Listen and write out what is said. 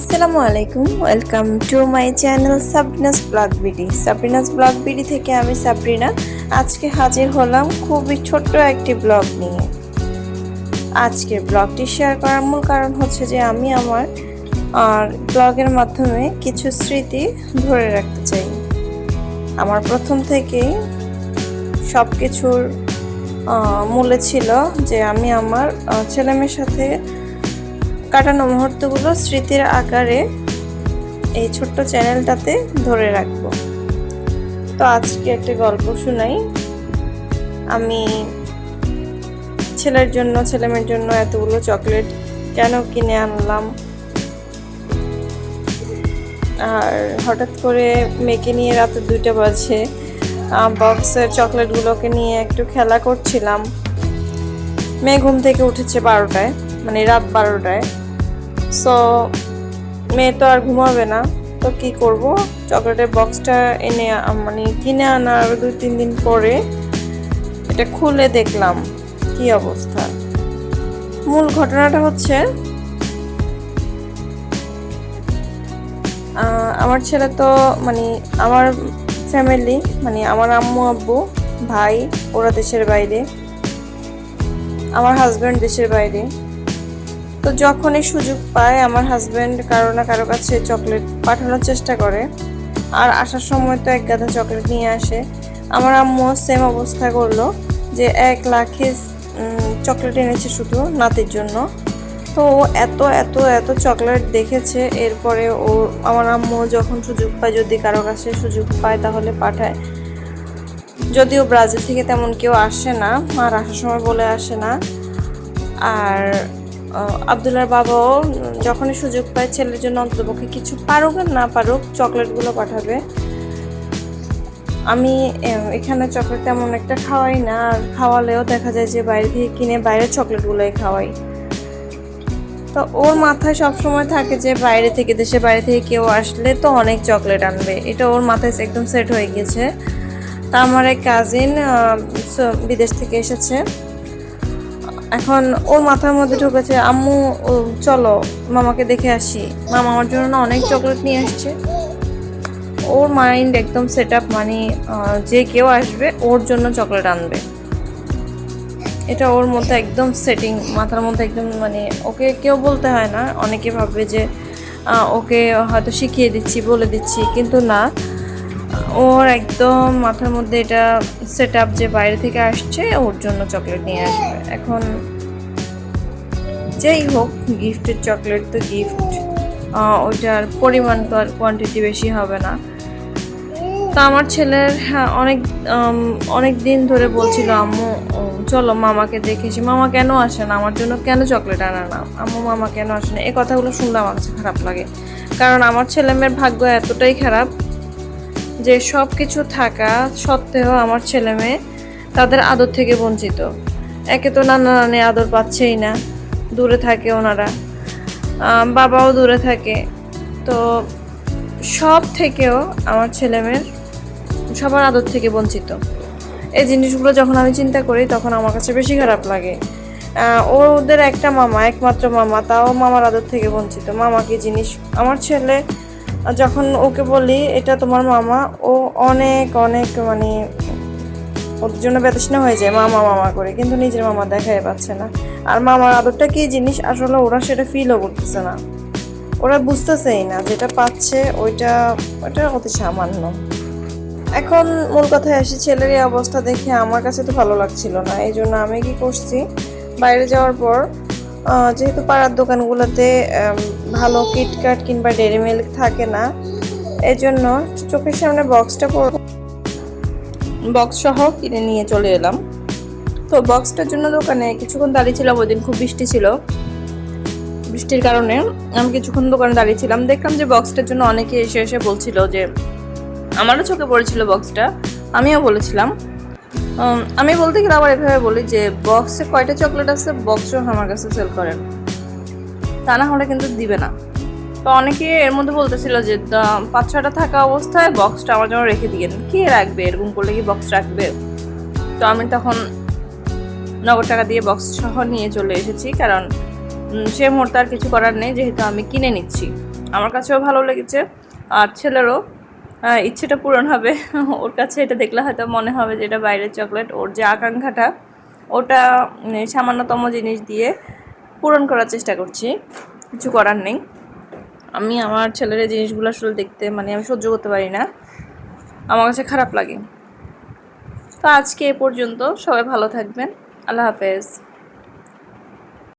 আসসালামু আলাইকুম। Welcome to my channel Sabrina's vlog BD Sabrina's vlog BD থেকে আমি সাবরিনা আজকে হাজির হলাম খুবই ছোট্ট একটি ব্লগ নিয়ে। আজকে ব্লগটি শেয়ার করার মূল কারণ হচ্ছে যে আমি আমার, আর ব্লগের মাধ্যমে কিছু স্মৃতি ধরে রাখতে চাই। আমার প্রথম থেকেই সব কিছুর মূলে ছিল যে আমি আমার ছেলেমেয়ের সাথে কাটানো মুহূর্তগুলো স্মৃতির আকারে এই ছোট্ট চ্যানেলটাতে ধরে রাখব। তো আজকে একটা গল্প শোনাই। আমি ছেলের জন্য, ছেলেমেয়ের জন্য এতগুলো চকলেট কেন কিনে আনলাম? আর হঠাৎ করে মেয়েকে নিয়ে রাতে দুইটা বাজে। বক্সের চকলেটগুলোকে নিয়ে একটু খেলা করছিলাম। মেয়ে ঘুম থেকে উঠেছে বারোটায় মানে রাত বারোটায়। সো মেয়ে তো আর ঘুমাবে না, তো কি করব? চকলেটের বক্সটা এনে মানে কিনে আনার দুই, তিন দিন পরে এটা খুলে দেখলাম, কি অবস্থা? মূল ঘটনাটা হচ্ছে আমার ছেলে তো মানে আমার ফ্যামিলি মানে আমার আম্মু, আব্বু, ভাই, ওরা দেশের বাইরে, আমার হাজব্যান্ড দেশের বাইরে। তো যখনই সুযোগ পায়, আমার হাজব্যান্ড কারও না কারও কাছে চকলেট পাঠানোর চেষ্টা করে। আর আসার সময় তো এক গাদা চকলেট নিয়ে আসে। আমার আম্মু সেম অবস্থা করল যে এক লাখে চকলেট এনেছে শুধু নাতির জন্য। তো ও এত এত এত চকলেট দেখেছে। এরপরে ও, আমার আম্মু যখন সুযোগ পায়, যদি কারও কাছে সুযোগ পায় তাহলে পাঠায়। যদিও ব্রাজিল থেকে তেমন কেউ আসে না, আর আসার সময় বলে আসে না। আর আবদুল্লার বাবাও যখনই সুযোগ পায় ছেলের জন্য অন্ততপক্ষে কিছু পারুক না পারুক চকলেটগুলো পাঠাবে। আমি এখানে চকলেট তেমন একটা খাওয়াই না, আর খাওয়ালেও দেখা যায় যে বাইরে থেকে কিনে বাইরের চকলেটগুলোই খাওয়াই। তো ওর মাথায় সবসময় থাকে যে বাইরে থেকে, দেশে বাইরে থেকে কেউ আসলে তো অনেক চকলেট আনবে। এটা ওর মাথায় একদম সেট হয়ে গেছে তা আমার এক কাজিন বিদেশ থেকে এসেছে। এখন ওর মাথার মধ্যে ঢুকেছে, আম্মু চলো, মামাকে দেখে আসি। মামা আমার জন্য না অনেক চকলেট নিয়ে আসছে। ওর মাইন্ড একদম সেট আপ মানে যে কেউ আসবে, ওর জন্য চকলেট আনবে। এটা ওর মধ্যে একদম সেটিং মাথার মধ্যে একদম মানে ওকে কেউ বলতে হয় না। অনেকে ভাববে যে ওকে হয়তো শিখিয়ে দিচ্ছি, বলে দিচ্ছি। কিন্তু না ওর একদম মাথার মধ্যে এটা সেট আপ যে বাইরে থেকে আসছে, ওর জন্য চকলেট নিয়ে আসবে। এখন যেই হোক গিফটের চকলেট তো গিফট ওইটার পরিমাণ তো আর কোয়ান্টিটি বেশি হবে না। তো আমার ছেলের হ্যাঁ অনেক অনেক দিন ধরে বলছিল, আম্মু চলো মামাকে দেখেছি মামা কেন আসে না? আমার জন্য কেন চকলেট আনা না? আম্মু, মামা কেন আসে না? এই কথাগুলো শুনলে আমার কাছে খারাপ লাগে। কারণ আমার ছেলে মেয়ের ভাগ্য এতটাই খারাপ যে সব কিছু থাকা সত্ত্বেও আমার ছেলে মেয়ে তাদের আদর থেকে বঞ্চিত। একে তো নানা নানি আদর পাচ্ছেই না। দূরে থাকে ওনারা। বাবাও দূরে থাকে। তো সব থেকেও আমার ছেলে মেয়ের সবার আদর থেকে বঞ্চিত। এই জিনিসগুলো যখন আমি চিন্তা করি, তখন আমার কাছে বেশি খারাপ লাগে। ওদের একটা মামা, একমাত্র মামা, তাও মামার আদর থেকে বঞ্চিত। মামা কি জিনিস? আমার ছেলে যখন ওকে বলি, এটা তোমার মামা, ও অনেক অনেক মানে ওদের জন্য ব্যতৃষ্ণা হয়ে যায়, মামা মামা করে। কিন্তু নিজের মামা দেখাই পাচ্ছে না। আর মামার আদরটা কি জিনিস? আসলে ওরা সেটা ফিলও করতেছে না। ওরা বুঝতেছেই না যেটা পাচ্ছে, ওইটা ওইটা অতি সামান্য। এখন মূল কথায় আসি, ছেলের এই অবস্থা দেখে আমার কাছে তো ভালো লাগছিল না। এই জন্য আমি কি করছি? বাইরে যাওয়ার পর যেহেতু পাড়ার দোকানগুলোতে ভালো কিটকাট কিংবা ডেরি মিল্ক থাকে না এই জন্য চোখের সামনে বক্সটা বক্স সহ কিনে নিয়ে চলে এলাম। তো বক্সটার জন্য দোকানে কিছুক্ষণ দাঁড়িয়ে ছিলাম, ওই দিন খুব বৃষ্টি ছিল। বৃষ্টির কারণে আমি কিছুক্ষণ দোকানে দাঁড়িয়েছিলাম দেখলাম যে বক্সটার জন্য অনেকে এসে এসে বলছিল যে, আমারও চোখে পড়েছিল বক্সটা আমিও বলেছিলাম। আমি বলতে গেলে আবার এভাবে বলি যে বক্সে কয়টা চকলেট আছে বক্সও আমার কাছে সেল করেন। তা না হলে কিন্তু দিবে না। তো অনেকে এর মধ্যে বলতেছিল যে পাঁচ ছটা থাকা অবস্থায় বক্সটা আমার জন্য রেখে দিয়েন কে রাখবে? এরকম করলে কি বক্স রাখবে? তো আমি তখন নগদ টাকা দিয়ে বক্স সহ নিয়ে চলে এসেছি, কারণ সে মুহূর্তে আর কিছু করার নেই, যেহেতু আমি কিনে নিচ্ছি। আমার কাছেও ভালো লেগেছে, আর ছেলেরও ইচ্ছেটা পূরণ হবে। ওর কাছে এটা দেখলে হয়তো মনে হবে যে এটা বাইরের চকলেট। ওর যে আকাঙ্ক্ষাটা, ওটা সামান্যতম জিনিস দিয়ে পূরণ করার চেষ্টা করছি। কিছু করার নেই। আমি আমার ছেলের জিনিসগুলো আসলে দেখতে মানে আমি সহ্য করতে পারি না। আমার কাছে খারাপ লাগে। তো আজকে এ পর্যন্ত সবাই ভালো থাকবেন। আল্লাহ হাফেজ।